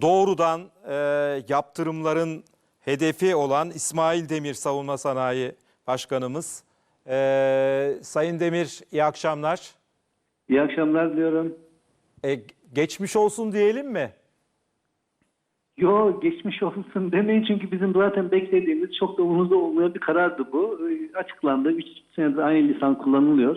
doğrudan e, yaptırımların hedefi olan İsmail Demir Savunma Sanayi Başkanımız. E, Sayın Demir iyi akşamlar. İyi akşamlar diyorum. E, geçmiş olsun diyelim mi? Yo geçmiş olsun demeyin çünkü bizim zaten beklediğimiz çok da umurumuzda olmayan bir karardı bu. Ee, Açıklandı. 3 senedir aynı lisan kullanılıyor.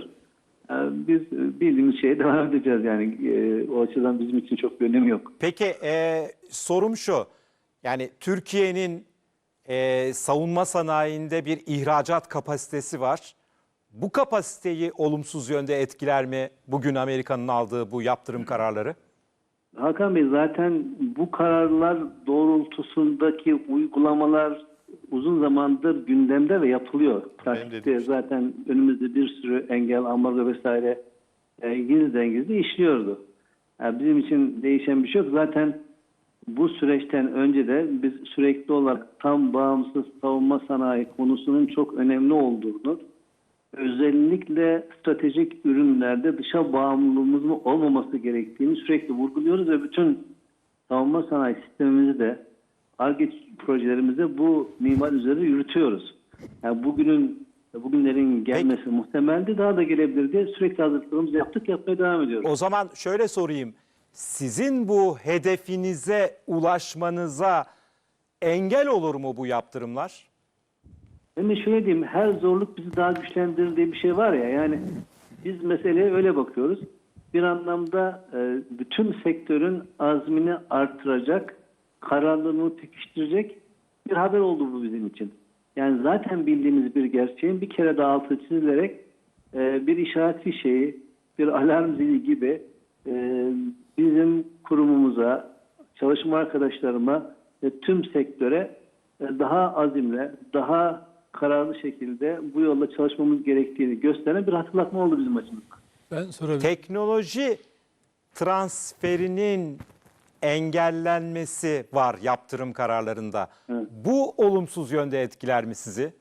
Ee, Biz e, bildiğimiz şeye devam edeceğiz yani. Ee, O açıdan bizim için çok bir önemi yok. Peki e, sorum şu. Yani Türkiye'nin e, savunma sanayinde bir ihracat kapasitesi var. Bu kapasiteyi olumsuz yönde etkiler mi bugün Amerika'nın aldığı bu yaptırım kararları? Hakan Bey zaten bu kararlar doğrultusundaki uygulamalar uzun zamandır gündemde ve yapılıyor. Pratikte zaten önümüzde bir sürü engel, ambargo vesaire e, gizliden gizli işliyordu. Yani bizim için değişen bir şey yok. Zaten bu süreçten önce de biz sürekli olarak tam bağımsız savunma sanayi konusunun çok önemli olduğunu, özellikle stratejik ürünlerde dışa bağımlılığımızın olmaması gerektiğini sürekli vurguluyoruz ve bütün savunma sanayi sistemimizi de ARGE projelerimizde bu mimar üzerinde yürütüyoruz. Yani bugünün bugünlerin gelmesi muhtemeldi daha da gelebilir diye sürekli hazırlıklarımızı yaptık yapmaya devam ediyoruz. O zaman şöyle sorayım. Sizin bu hedefinize ulaşmanıza engel olur mu bu yaptırımlar? Ben de şöyle diyeyim, her zorluk bizi daha güçlendirir diye bir şey var ya, yani biz meseleye öyle bakıyoruz. Bir anlamda e, bütün sektörün azmini artıracak, kararlılığını pekiştirecek bir haber oldu bu bizim için. Yani zaten bildiğimiz bir gerçeğin bir kere daha altı çizilerek e, bir işaret fişeği, bir alarm zili gibi e, bizim kurumumuza, çalışma arkadaşlarıma ve tüm sektöre e, daha azimle, daha kararlı şekilde bu yolda çalışmamız gerektiğini gösteren bir hatırlatma oldu bizim açımızdan. Ben sorabilirim. Teknoloji transferinin engellenmesi var yaptırım kararlarında. Bu olumsuz yönde etkiler mi sizi?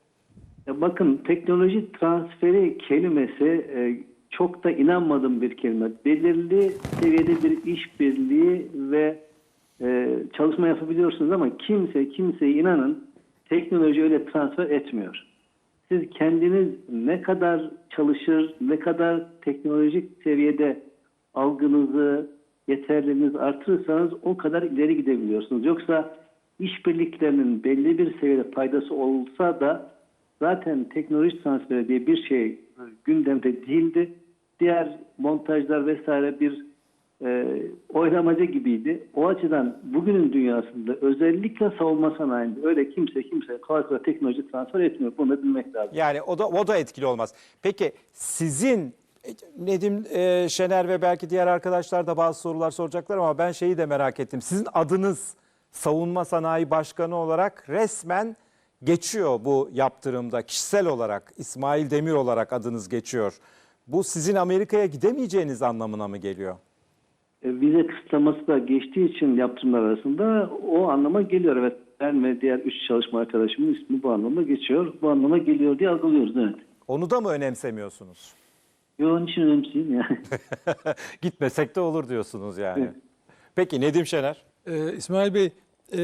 Bakın teknoloji transferi kelimesi e, çok da inanmadığım bir kelime. Belirli seviyede bir işbirliği ve e, çalışma yapabiliyorsunuz ama kimse kimseye inanın teknoloji öyle transfer etmiyor. Siz kendiniz ne kadar çalışır, ne kadar teknolojik seviyede algınızı, yeterliliğinizi artırırsanız o kadar ileri gidebiliyorsunuz. Yoksa işbirliklerinin belli bir seviyede faydası olsa da zaten teknoloji transferi diye bir şey gündemde değildi. Diğer montajlar vesaire bir e, oynamaca gibiydi. O açıdan bugünün dünyasında özellikle savunma sanayinde öyle kimse kimse kolay teknoloji transfer etmiyor. Bunu da bilmek lazım. Yani o da o da etkili olmaz. Peki sizin Nedim e, Şener ve belki diğer arkadaşlar da bazı sorular soracaklar ama ben şeyi de merak ettim. Sizin adınız Savunma Sanayi Başkanı olarak resmen geçiyor bu yaptırımda. Kişisel olarak İsmail Demir olarak adınız geçiyor. Bu sizin Amerika'ya gidemeyeceğiniz anlamına mı geliyor? E, vize kısıtlaması da geçtiği için yaptırımlar arasında o anlama geliyor. Evet ben ve diğer üç çalışma arkadaşımın ismi bu anlamda geçiyor. Bu anlama geliyor diye algılıyoruz evet. Onu da mı önemsemiyorsunuz? Yo onun için önemsiyim yani. Gitmesek de olur diyorsunuz yani. Peki Nedim Şener? Ee, İsmail Bey, e,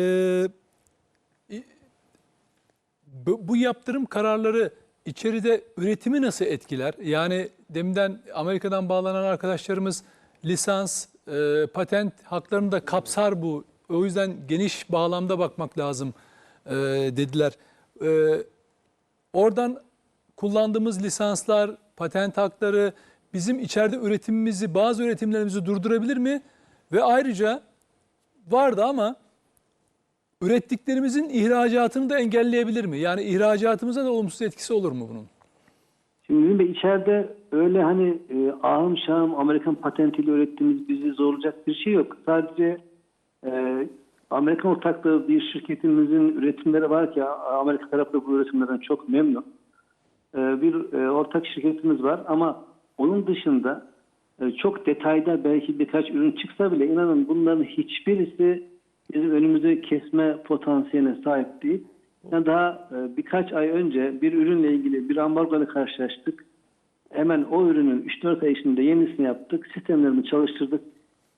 bu, bu yaptırım kararları içeride üretimi nasıl etkiler? Yani deminden Amerika'dan bağlanan arkadaşlarımız lisans, e, patent haklarını da kapsar bu. O yüzden geniş bağlamda bakmak lazım e, dediler. E, oradan kullandığımız lisanslar, patent hakları bizim içeride üretimimizi, bazı üretimlerimizi durdurabilir mi? Ve ayrıca vardı ama ürettiklerimizin ihracatını da engelleyebilir mi? Yani ihracatımıza da olumsuz etkisi olur mu bunun? Şimdi Mümin Bey içeride öyle hani e, ahım şahım Amerikan patentiyle ürettiğimiz bizi zorlayacak bir şey yok. Sadece e, Amerikan ortaklığı bir şirketimizin üretimleri var ki Amerika tarafı bu üretimlerden çok memnun. E, bir e, ortak şirketimiz var ama onun dışında e, çok detayda belki birkaç ürün çıksa bile inanın bunların hiçbirisi bizim önümüzü kesme potansiyeline sahip değil. Yani daha birkaç ay önce bir ürünle ilgili bir ambargoyla karşılaştık. Hemen o ürünün 3-4 ay içinde yenisini yaptık. Sistemlerimi çalıştırdık.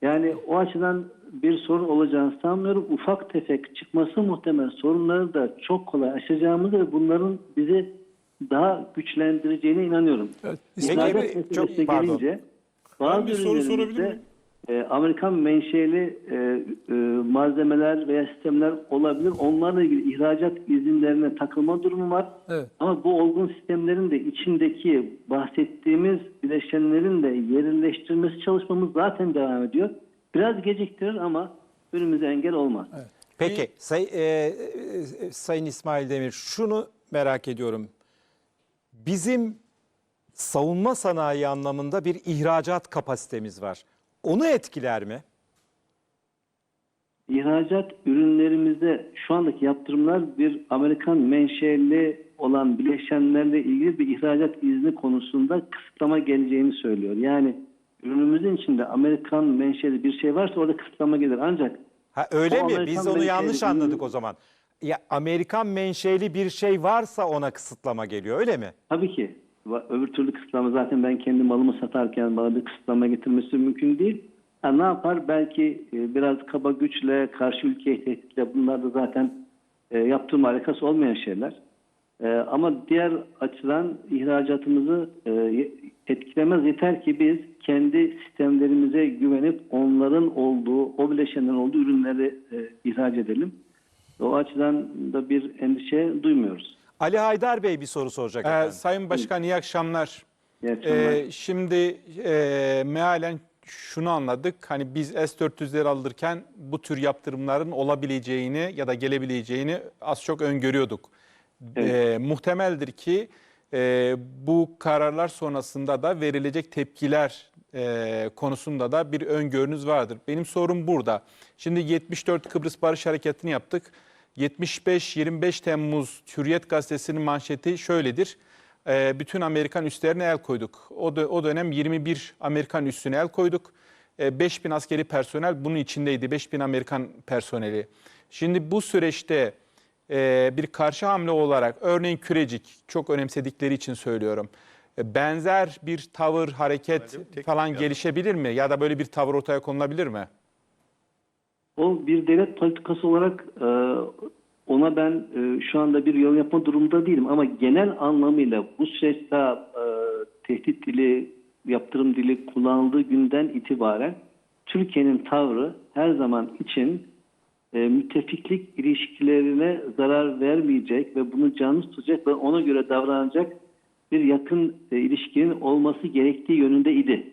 Yani o açıdan bir sorun olacağını sanmıyorum. Ufak tefek çıkması muhtemel sorunları da çok kolay aşacağımızı ve bunların bizi daha güçlendireceğine inanıyorum. Evet. Peki, İhracat bir- çok- meselesine pardon. gelince bazı bir soru sorabilir miyim? e, Amerikan menşeli e, e, malzemeler veya sistemler olabilir. Onlarla ilgili ihracat izinlerine takılma durumu var. Evet. Ama bu olgun sistemlerin de içindeki bahsettiğimiz bileşenlerin de yerleştirilmesi çalışmamız zaten devam ediyor. Biraz geciktirir ama önümüze engel olmaz. Peki say, e, e, Sayın İsmail Demir şunu merak ediyorum. Bizim savunma sanayi anlamında bir ihracat kapasitemiz var. Onu etkiler mi? İhracat ürünlerimizde şu andaki yaptırımlar bir Amerikan menşeli olan bileşenlerle ilgili bir ihracat izni konusunda kısıtlama geleceğini söylüyor. Yani ürünümüzün içinde Amerikan menşeli bir şey varsa orada kısıtlama gelir. Ancak Ha öyle O mi? Amerikan Biz onu yanlış anladık o zaman. Ya Amerikan menşeli bir şey varsa ona kısıtlama geliyor öyle mi? tabii ki öbür türlü kısıtlama zaten ben kendi malımı satarken bana bir kısıtlama getirmesi mümkün değil. Ha, ne yapar? Belki e, biraz kaba güçle, karşı ülkeye tehditle bunlar da zaten e, yaptığım alakası olmayan şeyler. E, ama diğer açıdan ihracatımızı etkilemez. Yeter ki biz kendi sistemlerimize güvenip onların olduğu, o bileşenlerin olduğu ürünleri ihraç edelim. O açıdan da bir endişe duymuyoruz. Ali Haydar Bey bir soru soracak Ee, efendim. Sayın Başkan iyi akşamlar. İyi akşamlar. Ee, şimdi e, mealen şunu anladık. Hani biz S-400'leri alırken bu tür yaptırımların olabileceğini ya da gelebileceğini az çok öngörüyorduk. Ee, muhtemeldir ki e, bu kararlar sonrasında da verilecek tepkiler e, konusunda da bir öngörünüz vardır. Benim sorum burada. Şimdi 74 Kıbrıs Barış Harekatı'nı yaptık. 75-25 Temmuz Hürriyet Gazetesi'nin manşeti şöyledir. Ee, bütün Amerikan üslerine el koyduk. O, dö- o dönem 21 Amerikan üssüne el koyduk. Ee, 5000 askeri personel bunun içindeydi. 5000 Amerikan personeli. Şimdi bu süreçte e, bir karşı hamle olarak örneğin Kürecik çok önemsedikleri için söylüyorum. Benzer bir tavır, hareket falan gelişebilir mi? Ya da böyle bir tavır ortaya konulabilir mi? O bir devlet politikası olarak e, ona ben e, şu anda bir yorum yapma durumunda değilim ama genel anlamıyla bu süreçte e, tehdit dili, yaptırım dili kullanıldığı günden itibaren Türkiye'nin tavrı her zaman için e, müttefiklik ilişkilerine zarar vermeyecek ve bunu canlı tutacak ve ona göre davranacak bir yakın e, ilişkinin olması gerektiği yönünde idi.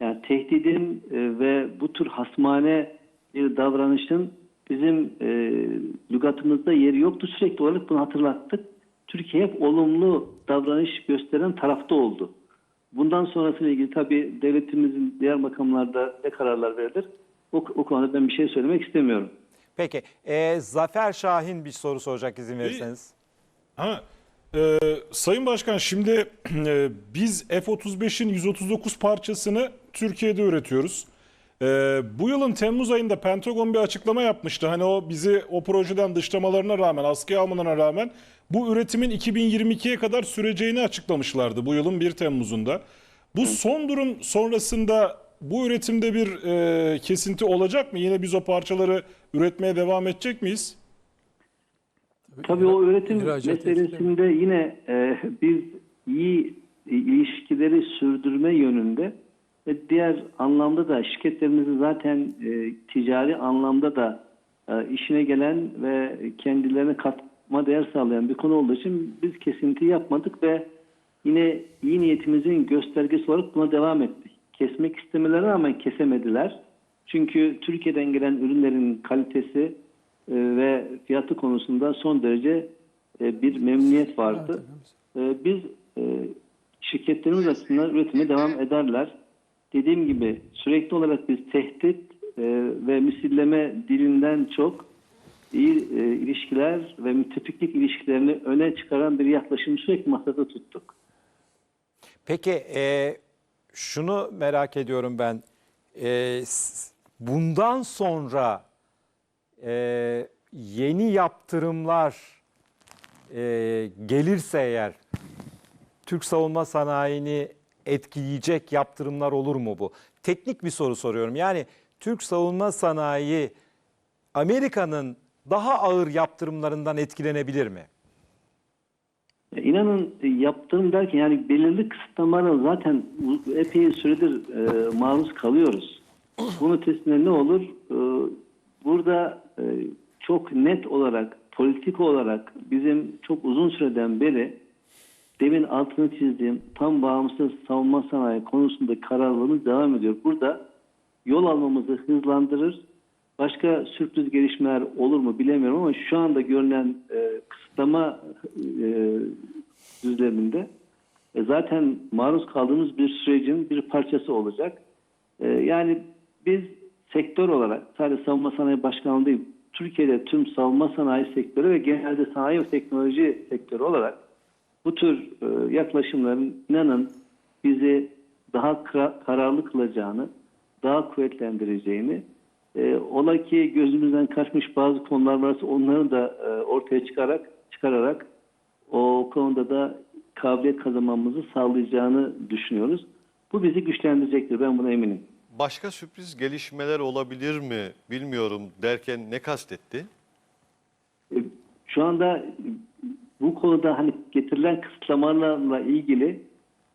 Yani tehdidin e, ve bu tür hasmane bir davranışın bizim e, lügatımızda yeri yoktu. Sürekli olarak bunu hatırlattık. Türkiye hep olumlu davranış gösteren tarafta oldu. Bundan sonrasıyla ilgili tabii devletimizin diğer makamlarda ne kararlar verilir? O, o konuda ben bir şey söylemek istemiyorum. Peki e, Zafer Şahin bir soru soracak izin verirseniz. Ha, e, Sayın Başkan şimdi e, biz F-35'in 139 parçasını Türkiye'de üretiyoruz. E, bu yılın Temmuz ayında Pentagon bir açıklama yapmıştı. Hani o bizi o projeden dışlamalarına rağmen, askıya almalarına rağmen bu üretimin 2022'ye kadar süreceğini açıklamışlardı bu yılın 1 Temmuz'unda. Bu son durum sonrasında bu üretimde bir e, kesinti olacak mı? Yine biz o parçaları üretmeye devam edecek miyiz? Tabii o üretim meselesinde yine e, biz iyi ilişkileri sürdürme yönünde ve diğer anlamda da şirketlerimizin zaten e, ticari anlamda da e, işine gelen ve kendilerine katma değer sağlayan bir konu olduğu için biz kesinti yapmadık ve yine iyi niyetimizin göstergesi olarak buna devam ettik. Kesmek istemelerine rağmen kesemediler. Çünkü Türkiye'den gelen ürünlerin kalitesi ve fiyatı konusunda son derece e, bir memnuniyet vardı. E, Biz e, şirketlerimiz açısından üretime devam ederler. Dediğim gibi sürekli olarak biz tehdit e, ve misilleme dilinden çok iyi e, ilişkiler ve müttefiklik ilişkilerini öne çıkaran bir yaklaşım sürekli masada tuttuk. Peki e, şunu merak ediyorum ben. E, bundan sonra e, yeni yaptırımlar e, gelirse eğer Türk savunma sanayini etkileyecek yaptırımlar olur mu bu? Teknik bir soru soruyorum. Yani Türk savunma sanayi Amerika'nın daha ağır yaptırımlarından etkilenebilir mi? İnanın e, yaptığım derken yani belirli kısıtlamalara zaten epey süredir e, maruz kalıyoruz. Bunun ötesinde ne olur? E, burada e, çok net olarak, politik olarak bizim çok uzun süreden beri demin altını çizdiğim tam bağımsız savunma sanayi konusunda kararlılığımız devam ediyor. Burada yol almamızı hızlandırır. Başka sürpriz gelişmeler olur mu bilemiyorum ama şu anda görülen e, kısıtlama e, düzleminde e, zaten maruz kaldığımız bir sürecin bir parçası olacak. E, yani biz sektör olarak sadece savunma sanayi başkanlığı değil, Türkiye'de tüm savunma sanayi sektörü ve genelde sanayi ve teknoloji sektörü olarak bu tür e, yaklaşımların inanın bizi daha kararlı kılacağını, daha kuvvetlendireceğini, e, ola ki gözümüzden kaçmış bazı konular varsa onları da e, ortaya çıkarak çıkararak o konuda da kabiliyet kazanmamızı sağlayacağını düşünüyoruz. Bu bizi güçlendirecektir. Ben buna eminim. Başka sürpriz gelişmeler olabilir mi bilmiyorum derken ne kastetti? E, Şu anda bu konuda hani getirilen kısıtlamalarla ilgili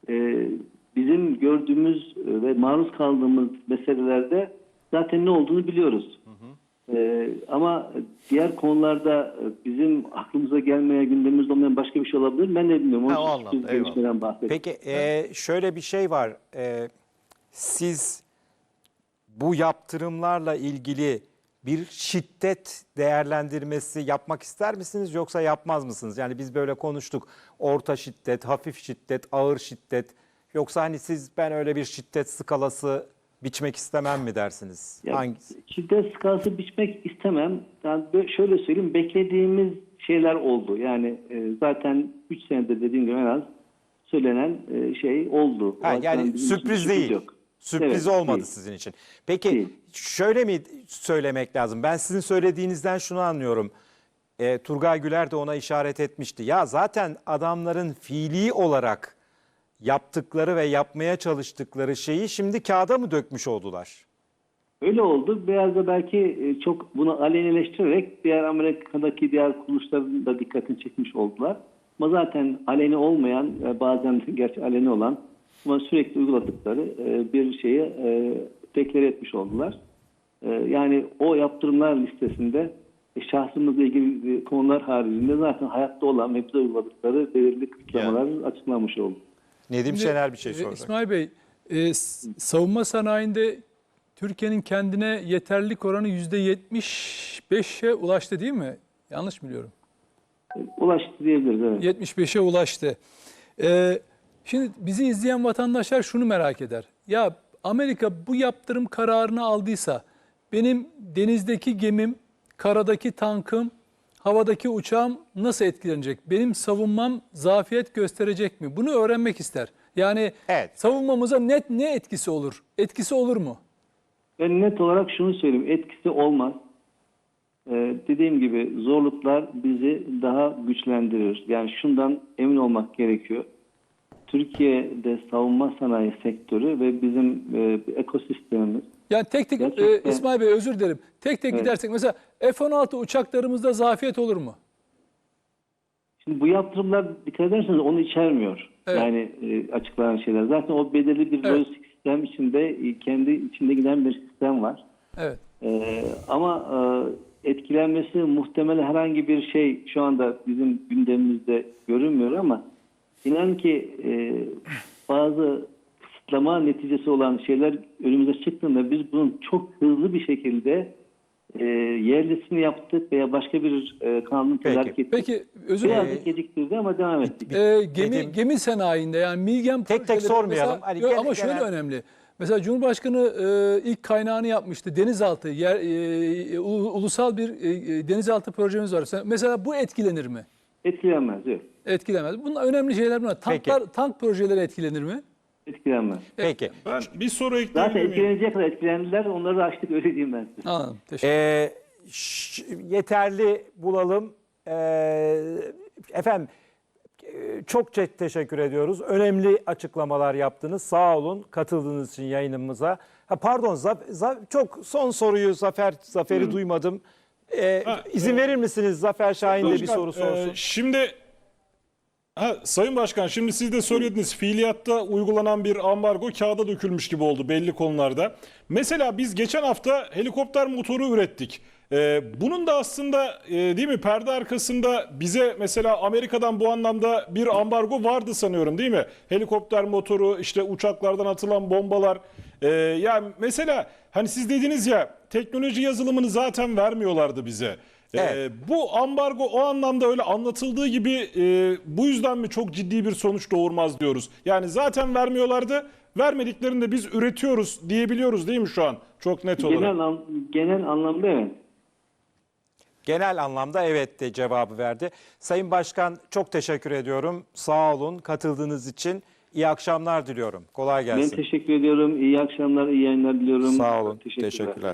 e, bizim gördüğümüz e, ve maruz kaldığımız meselelerde zaten ne olduğunu biliyoruz. E, ama diğer konularda bizim aklımıza gelmeye, gündemimizde olmayan başka bir şey olabilir mi? Ben de bilmiyorum. Ha, o anlamda. Peki e, şöyle bir şey var. E, siz bu yaptırımlarla ilgili bir şiddet değerlendirmesi yapmak ister misiniz yoksa yapmaz mısınız? Yani biz böyle konuştuk. Orta şiddet, hafif şiddet, ağır şiddet. Yoksa hani siz ben öyle bir şiddet skalası biçmek istemem mi dersiniz? Ya, Hangisi? Şiddet skalası biçmek istemem. Yani şöyle söyleyeyim, beklediğimiz şeyler oldu. Yani e, zaten 3 senedir dediğim gibi en az söylenen e, şey oldu. Ha, yani sürpriz değil. yok. Sürpriz Evet, olmadı değil. sizin için. Peki Değil. şöyle mi söylemek lazım? Ben sizin söylediğinizden şunu anlıyorum. E, Turgay Güler de ona işaret etmişti. Ya zaten adamların fiili olarak yaptıkları ve yapmaya çalıştıkları şeyi şimdi kağıda mı dökmüş oldular? Öyle oldu. Biraz da belki e, çok bunu aleyhileştirerek diğer Amerika'daki diğer kuruluşların da dikkatini çekmiş oldular. Ama zaten aleni olmayan, e, bazen gerçi aleni olan ama sürekli uyguladıkları e, bir şeyi e, deklare etmiş oldular. E, Yani o yaptırımlar listesinde e, şahsımızla ilgili e, konular haricinde zaten hayatta olan ve bize uyguladıkları belirli kısıtlamalar açıklanmış oldu. Nedim Şimdi, Şener bir şey e, soracak. İsmail Bey, e, savunma sanayinde Türkiye'nin kendine yeterlilik oranı %75'e ulaştı değil mi? Yanlış mı biliyorum? E, Ulaştı diyebiliriz. Evet. 75'e ulaştı. Ee, şimdi bizi izleyen vatandaşlar şunu merak eder. Ya Amerika bu yaptırım kararını aldıysa benim denizdeki gemim, karadaki tankım, havadaki uçağım nasıl etkilenecek? Benim savunmam zafiyet gösterecek mi? Bunu öğrenmek ister. Yani Evet. savunmamıza net ne etkisi olur? Etkisi olur mu? Ben net olarak şunu söyleyeyim. Etkisi olmaz. Ee, dediğim gibi zorluklar bizi daha güçlendirir. Yani şundan emin olmak gerekiyor. Türkiye'de savunma sanayi sektörü ve bizim e, ekosistemimiz Yani tek tek e, İsmail Bey özür dilerim. Tek tek Evet. gidersek mesela F-16 uçaklarımızda zafiyet olur mu? Şimdi bu yaptırımlar dikkat ederseniz onu içermiyor. Evet. Yani e, açıklanan şeyler. Zaten o belirli bir Evet. lojistik sistem içinde e, kendi içinde giden bir sistem var. Evet. Ee, ama e, etkilenmesi muhtemel herhangi bir şey şu anda bizim gündemimizde görünmüyor ama inan ki e, bazı kısıtlama neticesi olan şeyler önümüze çıktığında biz bunun çok hızlı bir şekilde e, yerlisini yaptık veya başka bir e, kanun Peki. tedarik ettik. Peki özür dilerim. Birazcık geciktirdi ama devam ettik. Ee, gemi Nedim- gemi sanayinde yani Milgem Tek tek projeleri sormayalım. mesela- Hani Yok, gene- ama şöyle genel- önemli. Mesela Cumhurbaşkanı e, ilk kaynağını yapmıştı. Denizaltı yer e, ulu- ulusal bir e, e, denizaltı projemiz var. Sen- Mesela bu etkilenir mi? Etkilenmez, yok. Etkilemez. Bunlar önemli şeyler bunlar. Tanklar tank projeleri etkilenir mi? Etkilenmez. Peki. Ben bir soru Zaten ekleyebilir miyim? etkilenecek kadar etkilendiler. Onları da açtık öyle diyeyim ben size. Anladım. Teşekkür Ee, ş- yeterli bulalım. Ee, efendim e, çok te- teşekkür ediyoruz. Önemli açıklamalar yaptınız. Sağ olun katıldığınız için yayınımıza. Ha, pardon Zaf- Zaf- çok son soruyu Zafer Zafer'i duymadım. E, Ha, izin verir misiniz Zafer Şahin de bir soru sorsun? e, şimdi ha, Sayın Başkan şimdi siz de söylediniz fiiliyatta uygulanan bir ambargo kağıda dökülmüş gibi oldu belli konularda. Mesela biz geçen hafta helikopter motoru ürettik. E, bunun da aslında e, değil mi perde arkasında bize mesela Amerika'dan bu anlamda bir ambargo vardı sanıyorum değil mi? Helikopter motoru işte uçaklardan atılan bombalar. E, yani mesela hani siz dediniz ya teknoloji yazılımını zaten vermiyorlardı bize. Evet. Ee, bu ambargo o anlamda öyle anlatıldığı gibi e, bu yüzden mi çok ciddi bir sonuç doğurmaz diyoruz. Yani zaten vermiyorlardı. Vermediklerini de biz üretiyoruz diyebiliyoruz değil mi şu an? Çok net olarak. Genel, an- genel anlamda evet. Genel anlamda evet de cevabı verdi. Sayın Başkan çok teşekkür ediyorum. Sağ olun katıldığınız için. İyi akşamlar diliyorum. Kolay Ben gelsin. teşekkür ediyorum. İyi akşamlar, iyi yayınlar diliyorum. Sağ olun. Teşekkürler. Teşekkürler.